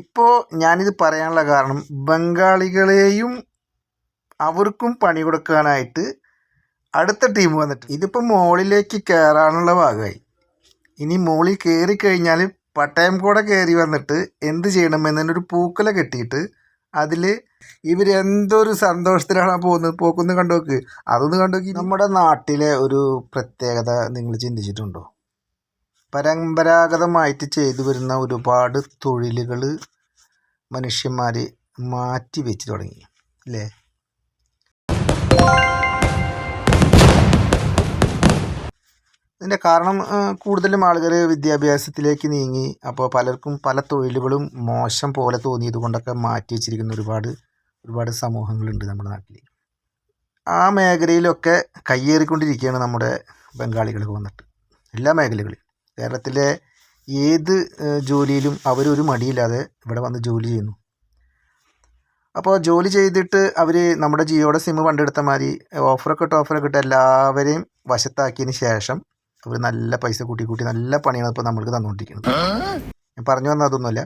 ഇപ്പോൾ ഞാനിത് പറയാനുള്ള കാരണം ബംഗാളികളെയും അവർക്കും പണി കൊടുക്കാനായിട്ട് അടുത്ത ടീം വന്നിട്ട് ഇതിപ്പോൾ മുകളിലേക്ക് കയറാനുള്ള ഭാഗമായി. ഇനി മുകളിൽ കയറി കഴിഞ്ഞാൽ പട്ടയം കൂടെ കയറി വന്നിട്ട് എന്ത് ചെയ്യണമെന്നൊരു പൂക്കല കെട്ടിയിട്ട് അതിൽ ഇവർ എന്തൊരു സന്തോഷത്തിലാണ് പോകുന്നത്? പോക്കൊന്ന് കണ്ടു നോക്ക് അതൊന്ന് കണ്ടു നോക്കി നമ്മുടെ നാട്ടിലെ ഒരു പ്രത്യേകത നിങ്ങൾ ചിന്തിച്ചിട്ടുണ്ടോ? പരമ്പരാഗതമായിട്ട് ചെയ്തു വരുന്ന ഒരുപാട് തൊഴിലുകൾ മനുഷ്യന്മാർ മാറ്റി വെച്ച് തുടങ്ങി അല്ലേ? ഇതിന്റെ കാരണം കൂടുതലും ആളുകൾ വിദ്യാഭ്യാസത്തിലേക്ക് നീങ്ങി. അപ്പോൾ പലർക്കും പല തൊഴിലുകളും മോശം പോലെ തോന്നിയത് കൊണ്ടൊക്കെ മാറ്റി വെച്ചിരിക്കുന്ന ഒരുപാട് ഒരുപാട് സമൂഹങ്ങളുണ്ട് നമ്മുടെ നാട്ടിൽ ആ മേഖലയിലൊക്കെ കയ്യേറിക്കൊണ്ടിരിക്കുകയാണ് നമ്മുടെ ബംഗാളികൾ വന്നിട്ട്. എല്ലാ മേഖലകളിലും. കേരളത്തിലെ ഏത് ജോലിയിലും അവരൊരു മടിയില്ലാതെ ഇവിടെ വന്ന് ജോലി ചെയ്യുന്നു. അപ്പോൾ ജോലി ചെയ്തിട്ട് അവർ നമ്മുടെ ജിയോയുടെ സിം പണ്ടെടുത്ത മാതിരി ഓഫറൊക്കെ ഇട്ട് ഓഫറൊക്കെ ഇട്ട് എല്ലാവരെയും വശത്താക്കിയതിന് ശേഷം അവർ നല്ല പൈസ കൂട്ടി കൂട്ടി നല്ല പണിയാണ് ഇപ്പോൾ നമ്മൾക്ക് തന്നുകൊണ്ടിരിക്കുന്നത് ഞാൻ പറഞ്ഞു വന്ന അതൊന്നുമല്ല.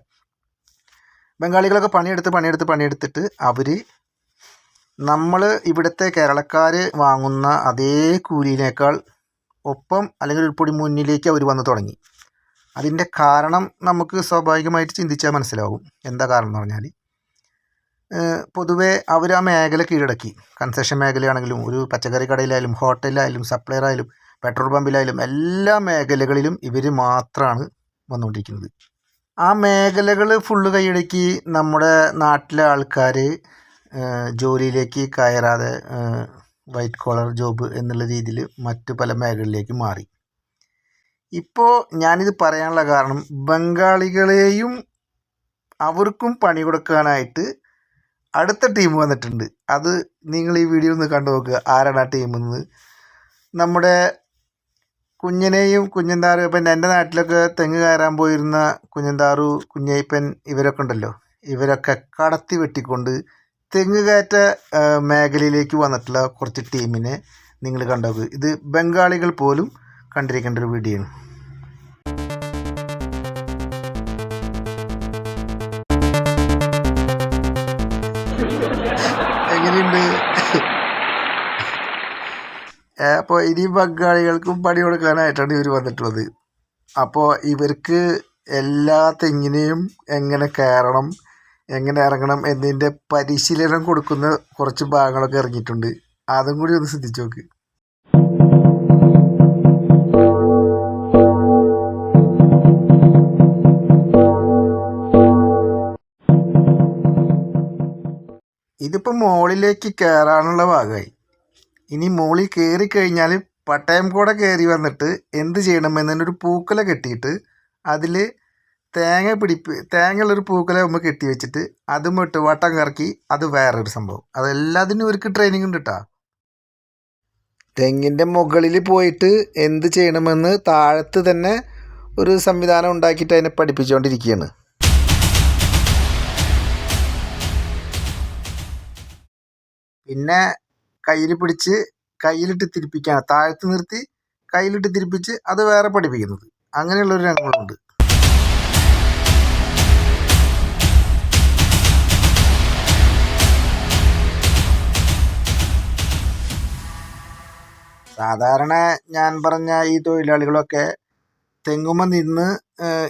ബംഗാളികളൊക്കെ പണിയെടുത്ത് പണിയെടുത്ത് പണിയെടുത്തിട്ട് അവർ നമ്മൾ ഇവിടുത്തെ കേരളക്കാർ വാങ്ങുന്ന അതേ കൂലിയിനേക്കാൾ ഒപ്പം അല്ലെങ്കിൽ ഉൾപ്പൊടി പൊടി മുന്നിലേക്ക് അവർ വന്നു തുടങ്ങി. അതിന്റെ കാരണം നമുക്ക് സ്വാഭാവികമായിട്ട് ചിന്തിച്ചാൽ മനസ്സിലാവും എന്താ കാരണം എന്ന് പറഞ്ഞാൽ പൊതുവേ അവർ ആ മേഖല കീഴടക്കി. കൺസെഷൻ മേഖലയാണെങ്കിലും ഒരു പച്ചക്കറി കടയിലായാലും ഹോട്ടലിലായാലും സപ്ലയർ ആയാലും പെട്രോൾ പമ്പിലായാലും എല്ലാ മേഖലകളിലും ഇവർ മാത്രമാണ് വന്നുകൊണ്ടിരിക്കുന്നത്. ആ മേഖലകൾ ഫുള്ള് കൈയടക്കി നമ്മുടെ നാട്ടിലെ ആൾക്കാർ ജോലിയിലേക്ക് കയറാതെ വൈറ്റ് കോളർ ജോബ് എന്നുള്ള രീതിയിൽ മറ്റു പല മേഖലയിലേക്ക് മാറി. ഇപ്പോൾ ഞാനിത് പറയാനുള്ള കാരണം ബംഗാളികളെയും അവർക്കും പണി കൊടുക്കാനായിട്ട് അടുത്ത ടീം വന്നിട്ടുണ്ട്. അത് നിങ്ങൾ ഈ വീഡിയോ ഒന്ന് കണ്ടു നോക്കുക ആരാണ് ആ ടീം എന്ന് നമ്മുടെ കുഞ്ഞനെയും കുഞ്ഞന്താറും ഇപ്പം എന്റെ നാട്ടിലൊക്കെ തെങ്ങ് കയറാൻ പോയിരുന്ന കുഞ്ഞന്താറു കുഞ്ഞയ്പ്പൻ ഇവരൊക്കെ ഉണ്ടല്ലോ. ഇവരൊക്കെ കടത്തി വെട്ടിക്കൊണ്ട് തെങ്ങ് കയറ്റ മേഖലയിലേക്ക് വന്നിട്ടുള്ള കുറച്ച് ടീമിനെ നിങ്ങൾ കണ്ടത് ഇത് ബംഗാളികൾ പോലും കണ്ടിരിക്കേണ്ട ഒരു വീഡിയോ ആണ് എങ്ങനെയുണ്ട് അപ്പോൾ ഇനി ബംഗാളികൾക്കും പണി കൊടുക്കാനായിട്ടാണ് ഇവർ വന്നിട്ടുള്ളത്. അപ്പോൾ ഇവർക്ക് എല്ലാ തെങ്ങിനെയും എങ്ങനെ കയറണം എങ്ങനെ ഇറങ്ങണം എന്നതിന്റെ പരിശീലനം കൊടുക്കുന്ന കുറച്ച് ഭാഗങ്ങളൊക്കെ ഇറങ്ങിയിട്ടുണ്ട്. അതും കൂടി ഒന്ന് ശ്രദ്ധിച്ചു നോക്ക്. ഇതിപ്പോൾ മുകളിലേക്ക് കയറാനുള്ള ഭാഗമായി. ഇനി മുകളിൽ കയറി കഴിഞ്ഞാൽ പട്ടയം കൂടെ കയറി വന്നിട്ട് എന്ത് ചെയ്യണമെന്നൊരു പൂക്കല കെട്ടിയിട്ട് അതിൽ തേങ്ങ പിടിപ്പ് തേങ്ങയുള്ളൊരു പൂക്കല നമ്മൾ കെട്ടി വെച്ചിട്ട് അതും ഇട്ട് വട്ടം കറക്കി അത് വേറൊരു സംഭവം. അതെല്ലാത്തിനും ഇവർക്ക് ട്രെയിനിങ് ഉണ്ട് കേട്ടോ തെങ്ങിന്റെ മുകളിൽ പോയിട്ട് എന്ത് ചെയ്യണമെന്ന് താഴത്ത് തന്നെ ഒരു സംവിധാനം ഉണ്ടാക്കിയിട്ട് അതിനെ പഠിപ്പിച്ചുകൊണ്ടിരിക്കുകയാണ് പിന്നെ കയ്യിൽ പിടിച്ച് കയ്യിലിട്ട് തിരിപ്പിക്കുകയാണ് താഴത്ത് നിർത്തി കയ്യിലിട്ട് തിരിപ്പിച്ച് അത് വേറെ പഠിപ്പിക്കുന്നത്. അങ്ങനെയുള്ളൊരു രംഗങ്ങളുണ്ട്. സാധാരണ ഞാൻ പറഞ്ഞ ഈ തൊഴിലാളികളൊക്കെ തെങ്ങുമ നിന്ന്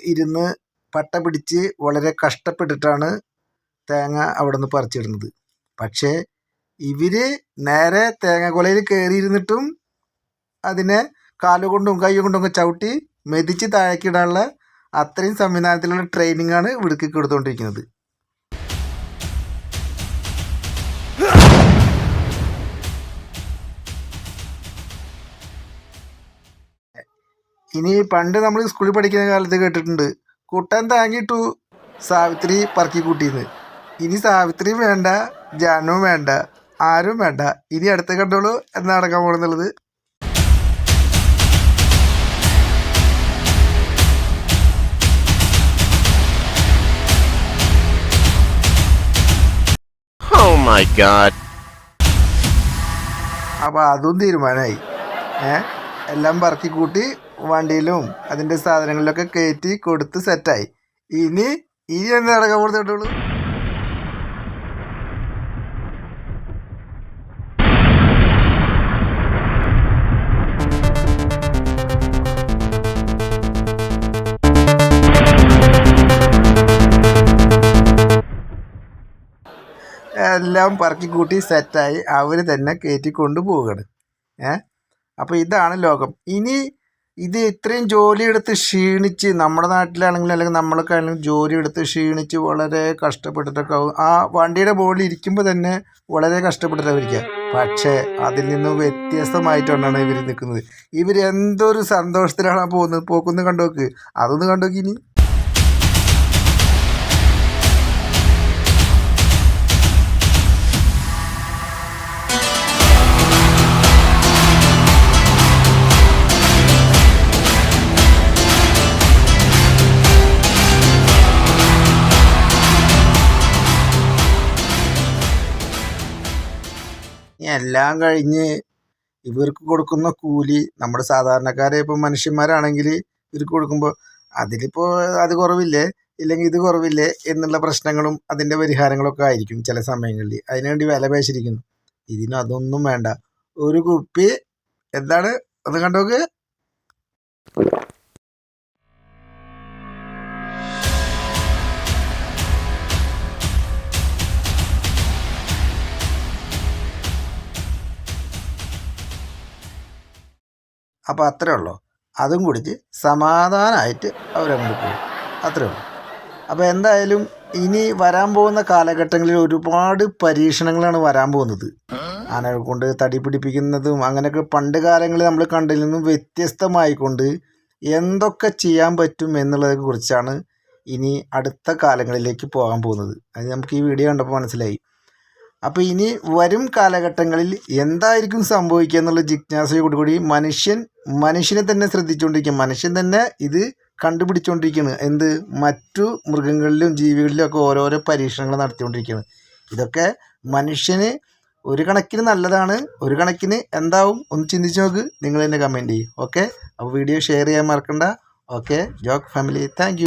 ഇരുന്ന് പട്ട പിടിച്ച് വളരെ കഷ്ടപ്പെട്ടിട്ടാണ് തേങ്ങ അവിടെ നിന്ന് പറിച്ചിടുന്നത്. പക്ഷേ ഇവർ നേരെ തേങ്ങാക്കൊലയിൽ കയറിയിരുന്നിട്ടും അതിനെ കാലുകൊണ്ടും കൈ കൊണ്ടും ഒക്കെ ചവിട്ടി മെതിച്ച് താഴേക്കിടാനുള്ള അത്രയും സംവിധാനത്തിലുള്ള ട്രെയിനിങ്ങാണ് ഇവിടേക്ക് കൊടുത്തുകൊണ്ടിരിക്കുന്നത് ഇനി പണ്ട് നമ്മൾ സ്കൂളിൽ പഠിക്കുന്ന കാലത്ത് കേട്ടിട്ടുണ്ട് കുട്ടൻ താങ്ങിട്ടു സാവിത്രി പറക്കി കൂട്ടിന്ന്. ഇനി സാവിത്രി വേണ്ട ജാനുവും വേണ്ട ആരും വേണ്ട. ഇനി അടുത്ത കണ്ടോളൂ എന്നാ നടക്കാൻ പോകുന്നുള്ളത് god. അപ്പോൾ അതും തീരുമാനമായി ഏ? എല്ലാം പറക്കി കൂട്ടി വണ്ടിയിലും അതിന്റെ സാധനങ്ങളിലൊക്കെ കയറ്റി കൊടുത്ത് സെറ്റായി ഇനി ഇനി എന്ത് നടക്കാൻ കൊടുത്തിട്ടുള്ളൂ എല്ലാം പറക്കി കൂട്ടി സെറ്റായി അവർ തന്നെ കയറ്റി കൊണ്ടുപോവുകയാണ്. ഏ? അപ്പോൾ ഇതാണ് ലോകം. ഇനി ഇത് ഇത്രയും ജോലിയെടുത്ത് ക്ഷീണിച്ച് നമ്മുടെ നാട്ടിലാണെങ്കിലും അല്ലെങ്കിൽ നമ്മളൊക്കെ ആണെങ്കിലും ജോലി എടുത്ത് ക്ഷീണിച്ച് വളരെ കഷ്ടപ്പെട്ടിട്ടൊക്കെ ആ വണ്ടിയുടെ മുകളിൽ ഇരിക്കുമ്പോൾ തന്നെ വളരെ കഷ്ടപ്പെട്ടിട്ടാണ് ഇരിക്കുക പക്ഷേ അതിൽ നിന്നും വ്യത്യസ്തമായിട്ടാണ് ഇവർ നിൽക്കുന്നത്. ഇവർ എന്തൊരു സന്തോഷത്തിലാണ് പോകുന്നത്? പോക്കുന്നത് കണ്ടോക്ക്. അതൊന്ന് കണ്ടോക്ക് ഇനി. എല്ലാം കഴിഞ്ഞ് ഇവർക്ക് കൊടുക്കുന്ന കൂലി നമ്മുടെ സാധാരണക്കാരെ ഇപ്പം മനുഷ്യന്മാരാണെങ്കിൽ ഇവർക്ക് കൊടുക്കുമ്പോൾ അതിലിപ്പോൾ അത് കുറവില്ലേ? ഇല്ലെങ്കിൽ ഇത് കുറവില്ലേ? എന്നുള്ള പ്രശ്നങ്ങളും അതിന്റെ പരിഹാരങ്ങളൊക്കെ ആയിരിക്കും ചില സമയങ്ങളിൽ. അതിനുവേണ്ടി വില പേശിരിക്കുന്നു. ഇതിന് അതൊന്നും വേണ്ട. ഒരു കുപ്പി എന്താണ്? ഒന്ന് കണ്ടോക്ക്. അപ്പോൾ അത്രേ ഉള്ളൂ. അതും കുടിച്ച് സമാധാനമായിട്ട് അവരങ്ങോട്ട് പോകും അത്രേ ഉള്ളൂ. അപ്പോൾ എന്തായാലും ഇനി വരാൻ പോകുന്ന കാലഘട്ടങ്ങളിൽ ഒരുപാട് പരീക്ഷണങ്ങളാണ് വരാൻ പോകുന്നത്. ആനകൾ കൊണ്ട് തടി പിടിപ്പിക്കുന്നതും അങ്ങനെയൊക്കെ പണ്ട് കാലങ്ങളിൽ നമ്മൾ കണ്ടതിൽ നിന്നും വ്യത്യസ്തമായിക്കൊണ്ട് എന്തൊക്കെ ചെയ്യാൻ പറ്റും എന്നുള്ളതിനെ കുറിച്ചാണ് ഇനി അടുത്ത കാലങ്ങളിലേക്ക് പോകാൻ പോകുന്നത്. അത് നമുക്ക് ഈ വീഡിയോ കണ്ടപ്പോൾ മനസ്സിലായി. അപ്പോൾ ഇനി വരും കാലഘട്ടങ്ങളിൽ എന്തായിരിക്കും സംഭവിക്കുക എന്നുള്ള ജിജ്ഞാസയോട് കൂടി മനുഷ്യൻ മനുഷ്യനെ തന്നെ ശ്രദ്ധിച്ചുകൊണ്ടിരിക്കും മനുഷ്യൻ തന്നെ ഇത് കണ്ടുപിടിച്ചുകൊണ്ടിരിക്കുന്നു എന്ത്? മറ്റു മൃഗങ്ങളിലും ജീവികളിലും ഒക്കെ ഓരോരോ പരീക്ഷണങ്ങൾ നടത്തിക്കൊണ്ടിരിക്കുന്നു ഇതൊക്കെ മനുഷ്യന് ഒരു കണക്കിന് നല്ലതാണ് ഒരു കണക്കിന് എന്താവും? ഒന്ന് ചിന്തിച്ച് നോക്ക്. നിങ്ങൾ തന്നെ കമന്റ് ചെയ്യും. ഓക്കെ അപ്പോൾ വീഡിയോ ഷെയർ ചെയ്യാൻ മറക്കണ്ട. Okay joke family thank